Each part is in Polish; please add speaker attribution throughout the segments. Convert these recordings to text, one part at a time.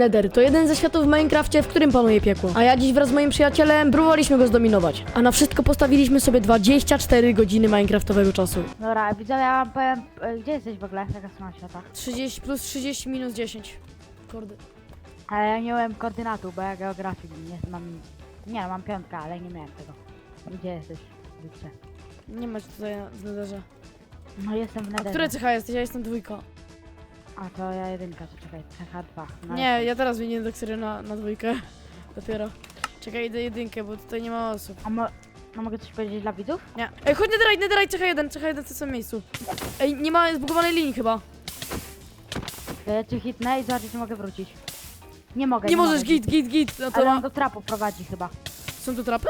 Speaker 1: Nether to jeden ze światów w Minecrafcie, w którym panuje piekło. A ja dziś wraz z moim przyjacielem próbowaliśmy go zdominować. A na wszystko postawiliśmy sobie 24 godziny Minecraftowego czasu.
Speaker 2: Dobra, widzowie, ja wam powiem, e, gdzie jesteś w ogóle? Jaka strona świata?
Speaker 1: 30 plus 30 minus 10. Kurde.
Speaker 2: Ale ja nie miałem koordynatu, bo ja geografii nie mam... Nie, mam piątkę, ale nie miałem tego. Gdzie jesteś? Widzę.
Speaker 1: Nie masz tutaj w Netherze.
Speaker 2: No jestem w
Speaker 1: A
Speaker 2: Netherze.
Speaker 1: które cecha jesteś? Ja jestem dwójka.
Speaker 2: A to ja jedynka, to czekaj, CH2. No
Speaker 1: Nie, ja teraz zmieniłem do serio na, na dwójkę. Dopiero. Czekaj, idę jedynkę, bo tutaj nie ma osób.
Speaker 2: A mo no mogę coś powiedzieć dla widzów?
Speaker 1: Nie. Ej, chodź netherite, netherite, cecha jeden, cecha jeden w tym samym miejscu. Ej, nie ma zbugowanej linii chyba.
Speaker 2: To ja cię hitnę i zobaczyć, czy mogę wrócić. Nie mogę,
Speaker 1: Nie możesz,
Speaker 2: mogę.
Speaker 1: git, git, git. No to
Speaker 2: Ale
Speaker 1: ma...
Speaker 2: on do trapu prowadzi chyba.
Speaker 1: Są tu trapy?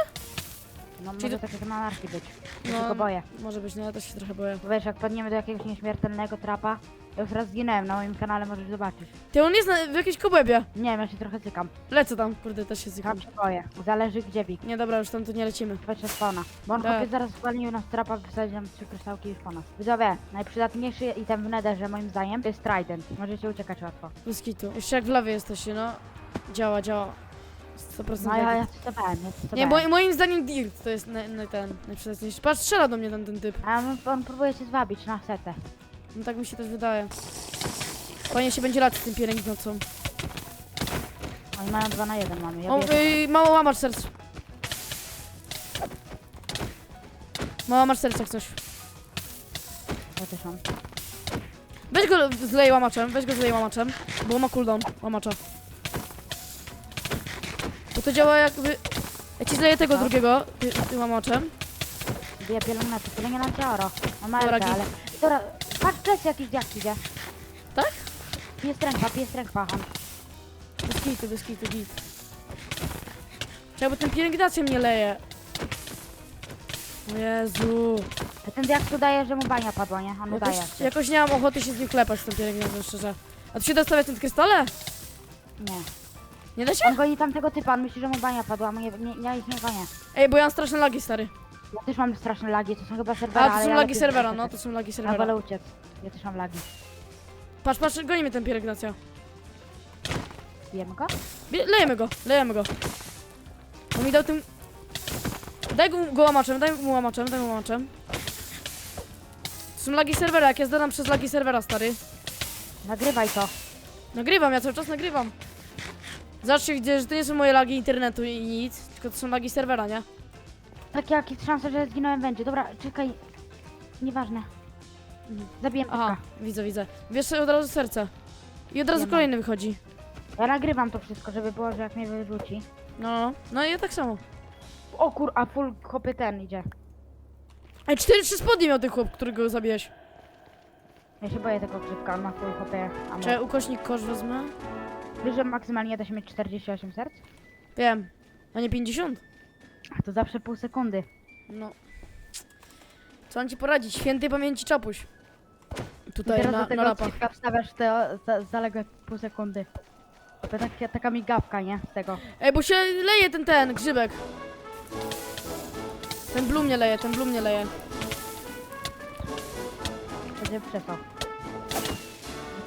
Speaker 2: No
Speaker 1: Czyli
Speaker 2: może
Speaker 1: to-
Speaker 2: tak jak na anarchii być. Ja
Speaker 1: No.
Speaker 2: się tylko boję.
Speaker 1: Może być, no ja też się trochę boję.
Speaker 2: Bo wiesz, jak padniemy do jakiegoś nieśmiertelnego trapa, ja już raz zginąłem, na moim kanale możesz zobaczyć.
Speaker 1: Ty, on jest na, w jakiejś kobłębie.
Speaker 2: Nie wiem, ja się trochę cykam.
Speaker 1: Lecę tam, kurde, też się zjechałem.
Speaker 2: Tam się boję. Zależy gdzie bik.
Speaker 1: Nie, dobra, już tam tu nie lecimy.
Speaker 2: Chodź spawna. Bo on
Speaker 1: Tak.
Speaker 2: chłopie zaraz zwalnił nas trapa, wysadził nam trzy kryształki już po nas. Widzowie, najprzydatniejszy item w netherze moim zdaniem to jest trident. Możecie uciekać łatwo.
Speaker 1: Bez kitu. Jeszcze jak w lawie jesteście, no. Działa, działa. 100%
Speaker 2: No ja, ja
Speaker 1: lepiej.
Speaker 2: testowałem, ja
Speaker 1: Nie, bo, moim zdaniem Dirt to jest na, na ten najprzydatniejszy. Patrz, strzela do mnie ten, ten typ.
Speaker 2: A on, on próbuje się zwabić na setę.
Speaker 1: No tak mi się też wydaje. Fajnie się będzie lać z tym pielęgnocą.
Speaker 2: Oni mają 2 na 1 mamy. Ja
Speaker 1: O,
Speaker 2: biegnę.
Speaker 1: yy, mało łamacz serc. Mało łamacz serca jak coś.
Speaker 2: Ja też mam.
Speaker 1: Weź go zlej łamaczem, weź go zlej łamaczem, bo ma cooldown łamacza. Bo to działa jakby... Ja ci zleję tego drugiego, ty, ty łamaczem.
Speaker 2: Bije pielęgnaty, pielęgnaty oro. On ma
Speaker 1: Dobra, git.
Speaker 2: ale... Dobra, patrz, plecy jakiś dziak idzie.
Speaker 1: Tak?
Speaker 2: Pije strękwa, pije strękwa, on.
Speaker 1: Bez kitu, bez kitu, git. Czekaj, bo ten pielęgnację mnie leje. O Jezu.
Speaker 2: A ten diak tu daje, że mu bania padła, nie? Udaje.
Speaker 1: Jakoś, jakoś nie mam ochoty się z nim klepać z tą pielęgnacją, szczerze. A tu się da stawiać ten krystale?
Speaker 2: Nie.
Speaker 1: Nie da się?
Speaker 2: On goni tamtego typa, on myśli, że mu bania padła, a mu nie, nie, ja ich nie gonię.
Speaker 1: Ej, bo ja mam straszne lagi, stary.
Speaker 2: Ja też mam straszne lagi, to są chyba serwera,
Speaker 1: A, to
Speaker 2: ale
Speaker 1: są
Speaker 2: ja
Speaker 1: lagi
Speaker 2: lepiej
Speaker 1: serwera, no,
Speaker 2: czekać.
Speaker 1: to są lagi
Speaker 2: Ja
Speaker 1: serwera.
Speaker 2: wolę uciec. Ja też mam lagi.
Speaker 1: Patrz, patrz, goni mnie ten pielęgnacja.
Speaker 2: Bijemy go?
Speaker 1: Bie- Lejemy go, lejemy go. On mi dał tym... Daj go, go łamaczem, daj mu łamaczem, daj mu łamaczem. To są lagi serwera, jak ja zdadam przez lagi serwera, stary.
Speaker 2: Nagrywaj to.
Speaker 1: Nagrywam, ja cały czas nagrywam. Zobaczcie, widzę, że to nie są moje lagi internetu i nic, tylko to są lagi serwera, nie?
Speaker 2: Takie jakieś szanse, że zginąłem będzie. Dobra, czekaj. Nieważne. Zabiję
Speaker 1: Aha, widzę, widzę. Wiesz, od razu serce. I od razu kolejny wychodzi.
Speaker 2: Ja nagrywam to wszystko, żeby było, że jak mnie wyrzuci.
Speaker 1: No, no, i ja tak samo.
Speaker 2: O kur, a full hopy ten idzie.
Speaker 1: Ej, 4-3 spodnie miał ten chłop, którego zabiłeś.
Speaker 2: Ja się boję tego grzybka, on ma full hopy. A
Speaker 1: Czy ukośnik kosz wezmę?
Speaker 2: Wiesz, że maksymalnie da się mieć 48 serc?
Speaker 1: Wiem. A nie 50?
Speaker 2: A to zawsze pół sekundy.
Speaker 1: No. Co mam ci poradzić? Świętej pamięci czapuś.
Speaker 2: I
Speaker 1: Tutaj
Speaker 2: teraz
Speaker 1: na,
Speaker 2: do
Speaker 1: na
Speaker 2: tego
Speaker 1: rapach.
Speaker 2: odcinka wstawiasz te za, zaległe pół sekundy. To taka, taka migawka, nie? Z tego.
Speaker 1: Ej, bo się leje ten, ten, grzybek. Ten blum nie leje, ten blum nie leje.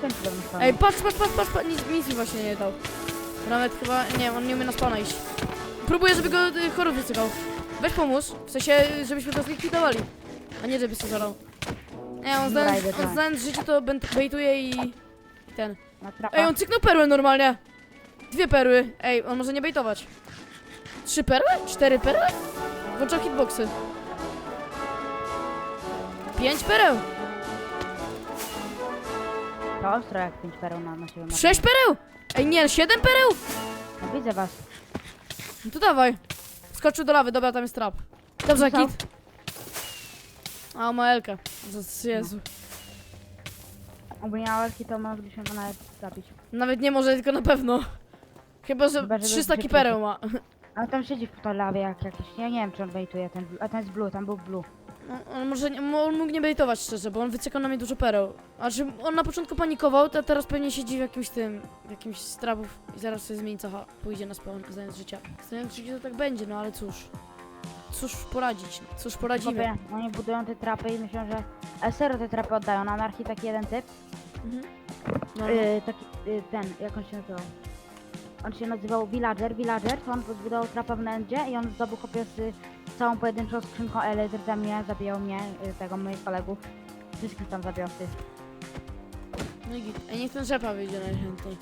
Speaker 2: Będzie do mnie
Speaker 1: Ej, patrz, patrz, patrz, patrz, patrz. Nic, nic mi właśnie nie dał. Nawet chyba, nie on nie umie na spawna iść. Próbuję, żeby go y, chorób wycykał. Weź pomóż, w sensie, żebyśmy go zlikwidowali. A nie, żeby się zażarał. Nie, on
Speaker 2: Dobra,
Speaker 1: znając,
Speaker 2: idę
Speaker 1: on
Speaker 2: tak.
Speaker 1: znając życie to bent- bejtuje i... Ten.
Speaker 2: Na trapa.
Speaker 1: Ej, on cyknął perłę normalnie. Dwie perły. Ej, on może nie bejtować. Trzy perły? Cztery perły? Włączał hitboxy. Pięć pereł.
Speaker 2: To ostro jak 5 pereł na, na siebie. ma.
Speaker 1: Sześć pereł. Ej, nie, siedem pereł.
Speaker 2: No, widzę was.
Speaker 1: No to dawaj. Skoczył do lawy, dobra, tam jest trap. Dobrze, kit. A, ma Elkę. Z- Jezu.
Speaker 2: Jakby nie miał to moglibyśmy go nawet zabić.
Speaker 1: Nawet nie może, tylko na pewno. Chyba, że
Speaker 2: Chyba, że
Speaker 1: 300
Speaker 2: będzie
Speaker 1: kipereł ma.
Speaker 2: Ale tam siedzi w tej lawie jak jakiś. Ja nie wiem czy on bejtuje ten. A ten jest blue, tam był blue.
Speaker 1: No, on może nie, on mógł nie bejtować szczerze, bo on wycekał na mnie dużo pereł. A czy on na początku panikował, to teraz pewnie siedzi w jakimś tym, w jakimś z trapów i zaraz sobie zmieni cacha, pójdzie na spawn, znając życia. Znając życie to tak będzie, no ale cóż. Cóż poradzić, no, cóż poradzimy.
Speaker 2: Chłopie, oni budują te trapy i myślą, że. Serio te trapy oddają. Na anarchii taki jeden typ.
Speaker 1: Mhm. No, no.
Speaker 2: Yy, taki yy, ten, jak on się nazywał? on się nazywał Villager, Villager, to on zbudował trapa w Nendzie i on zdobył kopię z całą pojedynczą skrzynką elektry za mnie, zabijał mnie, y, tego moich kolegów. Wszystkich tam zabijał ty.
Speaker 1: No i git. Ej, niech ten rzepa wyjdzie najchętniej.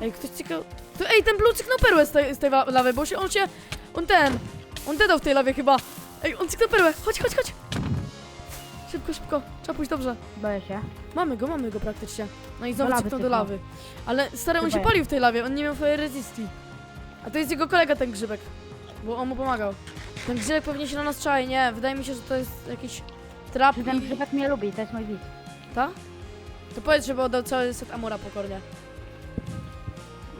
Speaker 1: Ej, ktoś ciekaw... Tu, ej, ten blue cyknął perłę z tej, z tej wa- lawy, bo się, on się... On ten... On dedał w tej lawie chyba. Ej, on cyknął perłę. Chodź, chodź, chodź. Szybko, szybko. Trzeba pójść dobrze.
Speaker 2: Boję się.
Speaker 1: Mamy go, mamy go praktycznie. No i znowu
Speaker 2: lawy
Speaker 1: cyknął do
Speaker 2: cyknął.
Speaker 1: lawy. Ale stary, on
Speaker 2: Chyba
Speaker 1: się
Speaker 2: ja.
Speaker 1: palił w tej lawie, on nie miał fire resistii. A to jest jego kolega, ten grzybek. Bo on mu pomagał. Ten grzybek pewnie się na nas czai, nie? Wydaje mi się, że to jest jakiś trap
Speaker 2: ten
Speaker 1: i...
Speaker 2: grzybek mnie lubi, to jest mój widz.
Speaker 1: Ta? To powiedz, żeby oddał cały set Amura pokornie.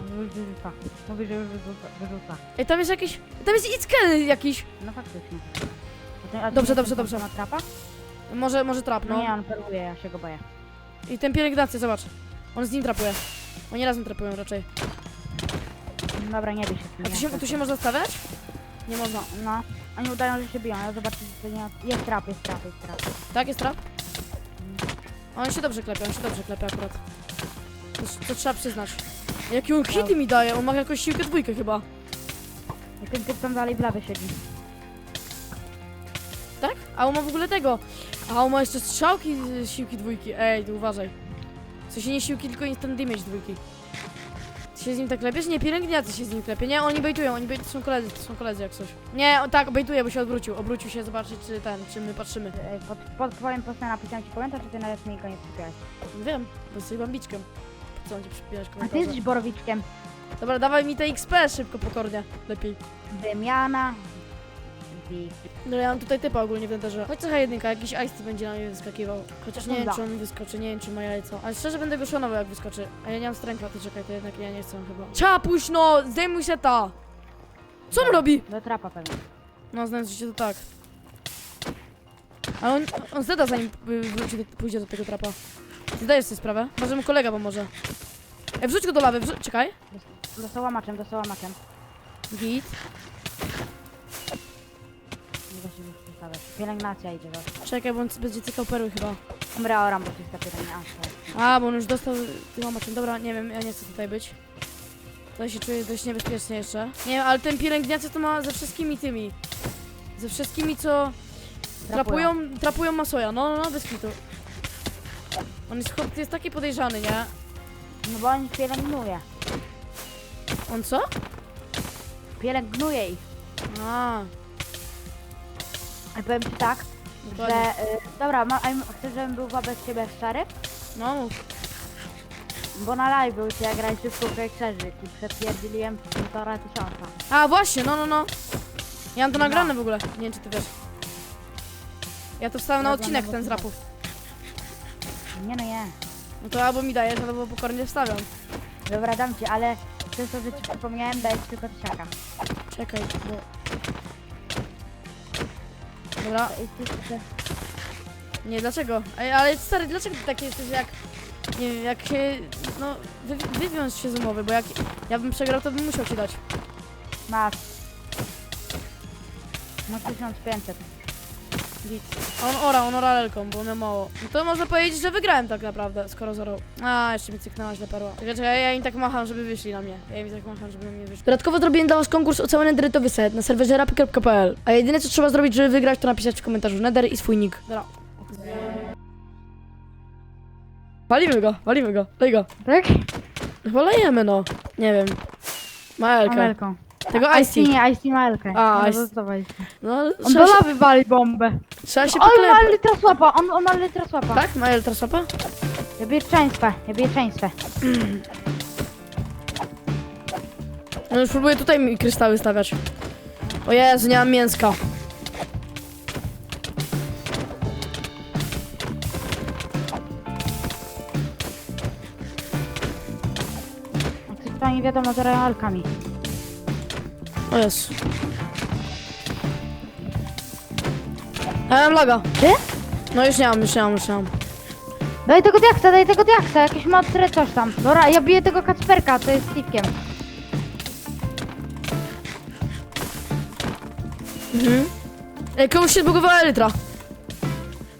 Speaker 2: On już wyrzuca. Mówi, że już wyrzuca. wyrzuca.
Speaker 1: Ej, tam jest jakiś... Tam jest Itzkel jakiś.
Speaker 2: No faktycznie. A ten- a ten
Speaker 1: Dobrze, dobrze,
Speaker 2: ten,
Speaker 1: dobrze.
Speaker 2: trapa?
Speaker 1: Może, może trap,
Speaker 2: No
Speaker 1: no.
Speaker 2: nie, on perłuje, ja się go boję.
Speaker 1: I ten pielęgnację, zobacz. On z nim trapuje. Oni razem trapują raczej.
Speaker 2: No Dobra, nie bij się.
Speaker 1: A tu się, tu się można stawiać? Nie można.
Speaker 2: No. Oni udają, że się biją, ale zobaczcie, że to nie... Jest trap, jest trap, jest trap.
Speaker 1: Tak, jest trap? On się dobrze klepie, on się dobrze klepie akurat. To, to trzeba przyznać. Jaki on hity mi daje, on ma jakąś siłkę dwójkę chyba.
Speaker 2: I ten typ tam dalej w lawie siedzi.
Speaker 1: Tak? A on ma w ogóle tego. A on ma jeszcze strzałki z siłki dwójki. Ej, uważaj. W sensie nie siłki, tylko instant damage dwójki. Ty się z nim tak klepiesz? Nie, pielęgniacy się z nim klepie. Nie, oni bejtują, oni bejtują, to są koledzy, to są koledzy jak coś. Nie, on tak, bejtuje, bo się odwrócił. Obrócił się zobaczyć, czy ten, czy my patrzymy.
Speaker 2: Ej, Pod, pod twoim postem napisałem ci komentarz, czy ty nawet mi go nie przypiałeś.
Speaker 1: Wiem, bo jesteś bambiczkiem. Po co on ci przypinać
Speaker 2: A ty
Speaker 1: komentarze?
Speaker 2: jesteś borowiczkiem.
Speaker 1: Dobra, dawaj mi te XP szybko, pokornie. Lepiej.
Speaker 2: Wymiana.
Speaker 1: No ja mam tutaj typa ogólnie w enterze. Chodź trochę jedynka, jakiś ice będzie na mnie wyskakiwał. Chociaż nie wiem, czy on mi wyskoczy, nie wiem, czy ma jajco. Ale szczerze będę go szanował, jak wyskoczy. A ja nie mam strękla, to czekaj, to jednak ja nie chcę chyba. Czapuś, no! Zdejmuj się ta! Co on robi?
Speaker 2: Do trapa pewnie.
Speaker 1: No, znając życie, to tak. Ale on, on zeda zanim y, wróci, do, pójdzie do tego trapa. Zdajesz sobie sprawę? Może mu kolega pomoże. Ej, wrzuć go do lawy, wrzuć, czekaj.
Speaker 2: Dostał łamaczem, dostał łamaczem.
Speaker 1: Git.
Speaker 2: Przedstawiać. Pielęgnacja idzie do.
Speaker 1: Czekaj, bo on będzie cykał perły chyba.
Speaker 2: Umrę oram, bo czysta pytanie. A, to-
Speaker 1: A, bo on już dostał łamaczem. Dobra, nie wiem, ja nie chcę tutaj być. Tutaj się czuję dość niebezpiecznie jeszcze. Nie wiem, ale ten pielęgniacja to ma ze wszystkimi tymi. Ze wszystkimi, co trapują, trapują Masoja. No, no, no, bez kitu. On jest, chłop- jest taki podejrzany, nie?
Speaker 2: No bo on pielęgnuje.
Speaker 1: On co?
Speaker 2: Pielęgnuje ich.
Speaker 1: A,
Speaker 2: Powiem ci tak,
Speaker 1: dokładnie.
Speaker 2: że... Y, dobra, ma, a im- chcesz, żebym był wobec ciebie szczery?
Speaker 1: No, mów.
Speaker 2: Bo na live był, ja grałeś szybko w Exerzyk i przepierdzieliłem półtora tysiąca.
Speaker 1: A, właśnie, no, no, no. Ja mam to
Speaker 2: No.
Speaker 1: nagrane w ogóle. Nie wiem, czy ty wiesz. Ja to wstałem na odcinek
Speaker 2: no,
Speaker 1: ten z rapów.
Speaker 2: Nie no nie.
Speaker 1: No to albo mi dajesz, albo pokornie wstawiam.
Speaker 2: Dobra, dam ci, ale przez to, że ci przypomniałem, dajesz tylko tysiaka.
Speaker 1: Czekaj, bo... Dobra. Nie, dlaczego? Ej, ale stary, dlaczego ty taki jesteś jak... Nie wiem, jak się... No, wy, wywiąż się z umowy, bo jak ja bym przegrał, to bym musiał ci dać.
Speaker 2: Masz. No 1500.
Speaker 1: Git. A on ora, on ora lelką, bo miał mało. No to można powiedzieć, że wygrałem tak naprawdę, skoro zero. A, jeszcze mi cyknęłaś na perła. Czekaj, czekaj, ja im tak macham, żeby wyszli na mnie. Ja im tak macham, żeby na mnie wyszli. Dodatkowo zrobiłem dla was konkurs o cały nederytowy set na serwerze rapy.pl. A jedyne co trzeba zrobić, żeby wygrać, to napisać w komentarzu nether i swój nick. Dobra. Walimy go, walimy go, lej go.
Speaker 2: Tak?
Speaker 1: Chyba lejemy, no. Nie wiem. Maelkę.
Speaker 2: Amelką.
Speaker 1: Tego Icy.
Speaker 2: nie, Ice Malkę.
Speaker 1: A,
Speaker 2: no, zostawaj.
Speaker 1: No,
Speaker 2: On
Speaker 1: trzeba
Speaker 2: do
Speaker 1: się,
Speaker 2: lawy wali bombę.
Speaker 1: trzeba się
Speaker 2: On ma
Speaker 1: poklepać.
Speaker 2: litra słapa, on, on ma litra słapa.
Speaker 1: Tak? Mael Trasapa?
Speaker 2: Ja biję częstwę, ja biję częstwę.
Speaker 1: No już próbuję tutaj mi kryształy stawiać. O Jezu, nie mam mięska.
Speaker 2: Jak to nie wiadomo, z realkami.
Speaker 1: O Jezu. Ja mam laga.
Speaker 2: Ty?
Speaker 1: No już nie mam, już nie mam, już nie mam.
Speaker 2: Daj tego diaksa, daj tego diaksa, jakieś mocne coś tam. Dobra, ja biję tego kacperka, to jest Steve'kiem.
Speaker 1: Mhm. Ej, komuś się zbugowała elytra.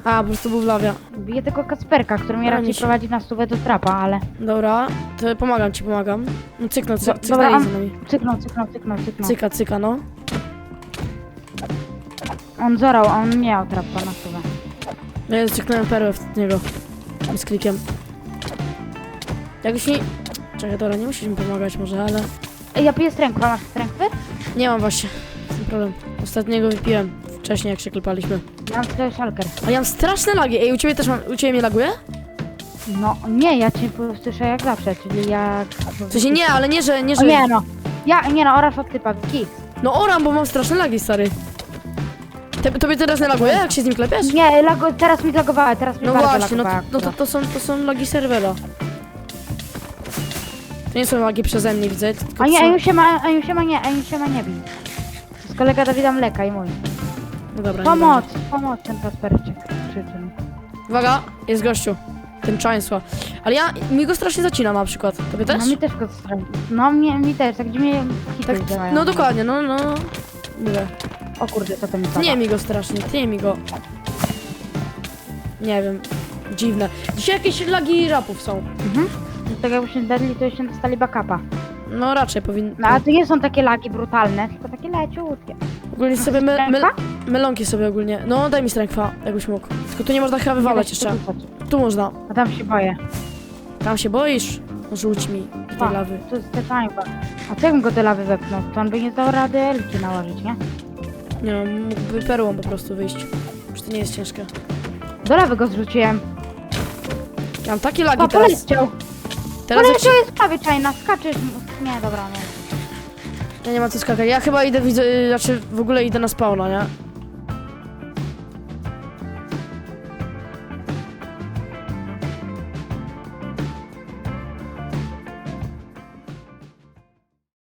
Speaker 1: A, po prostu lawie.
Speaker 2: Bije tylko Kasperka, który mnie raczej
Speaker 1: się.
Speaker 2: prowadzi na stówę do trapa, ale...
Speaker 1: Dobra, to pomagam ci, pomagam. No cyknął, cy,
Speaker 2: Do- dobra,
Speaker 1: za nami.
Speaker 2: Cyknął, cyknął, cyknął, cyknął.
Speaker 1: Cyka, cyka, no.
Speaker 2: On zorał, a on miał trapa na stówę.
Speaker 1: No Ja cyknąłem perłę w niego. Z klikiem. Jakoś nie... Czekaj, dobra, nie musisz mi pomagać może, ale...
Speaker 2: Ej, ja piję strękwa, masz strękwy?
Speaker 1: Nie mam właśnie. Ten problem. Ostatniego wypiłem wcześniej, jak się klepaliśmy.
Speaker 2: Mam tutaj szalker.
Speaker 1: A ja mam straszne lagi. Ej, u ciebie też mam... U ciebie mnie laguje?
Speaker 2: No, nie, ja cię słyszę jak zawsze, czyli jak...
Speaker 1: W sensie nie, ale nie, że... Nie,
Speaker 2: O
Speaker 1: że...
Speaker 2: nie no, ja, nie no, orasz od typa, kick.
Speaker 1: No oram, bo mam straszne lagi, stary. Te, tobie teraz nie laguje, jak się z nim klepiesz?
Speaker 2: Nie, lago, teraz mi zlagowała, teraz mi
Speaker 1: No
Speaker 2: bardzo
Speaker 1: właśnie, no to,
Speaker 2: lagowała.
Speaker 1: no to, to, są, to są lagi serwera. To nie są lagi przeze mnie, widzę. Tylko
Speaker 2: A
Speaker 1: to
Speaker 2: nie,
Speaker 1: są...
Speaker 2: Eniu się ma, Eniu się ma nie, Eniu się ma nie bij. To jest kolega Dawida Mleka i mój.
Speaker 1: No dobra, nie
Speaker 2: Pomoc, pomoc ten mi.
Speaker 1: Uwaga, jest gościu. Ten czańsła. Ale ja, mi go strasznie zacina na przykład. Tobie też?
Speaker 2: No mi też go straci. No mnie, mi też, tak gdzie mnie hity
Speaker 1: Tak,
Speaker 2: działają.
Speaker 1: no dokładnie, no, no. Mówię.
Speaker 2: O kurde, co to mi pada?
Speaker 1: Tnie mi go strasznie, tnie mi go. Nie wiem, dziwne. Dzisiaj jakieś lagi rapów są.
Speaker 2: Mhm. No tak jakbyśmy dedli, to jeszcze dostali backupa.
Speaker 1: No raczej powinny.
Speaker 2: No ale to nie są takie lagi brutalne, tylko takie leciutkie.
Speaker 1: Ogólnie sobie my, my, melonki sobie ogólnie. No daj mi strękwa, jakbyś mógł. Tylko tu nie można chyba wywalać jeszcze. Tu można.
Speaker 2: A tam się boję.
Speaker 1: Tam się boisz? No Rzuć mi do tej lawy.
Speaker 2: To jest tetańba. A co jakbym go do lawy wepchnął? To on by nie dał rady elki nałożyć, nie?
Speaker 1: Nie no, mógłby perłą po prostu wyjść. Już to nie jest ciężkie.
Speaker 2: Do lawy go zrzuciłem.
Speaker 1: Ja mam takie lagi
Speaker 2: O,
Speaker 1: teraz.
Speaker 2: poleciał!
Speaker 1: Teraz jak się...
Speaker 2: Poleciał jest prawie czajna, skaczesz. Nie, dobra, nie.
Speaker 1: Ja nie ma co skakać. Ja chyba idę, widzę, y, znaczy w ogóle idę na spawna, nie?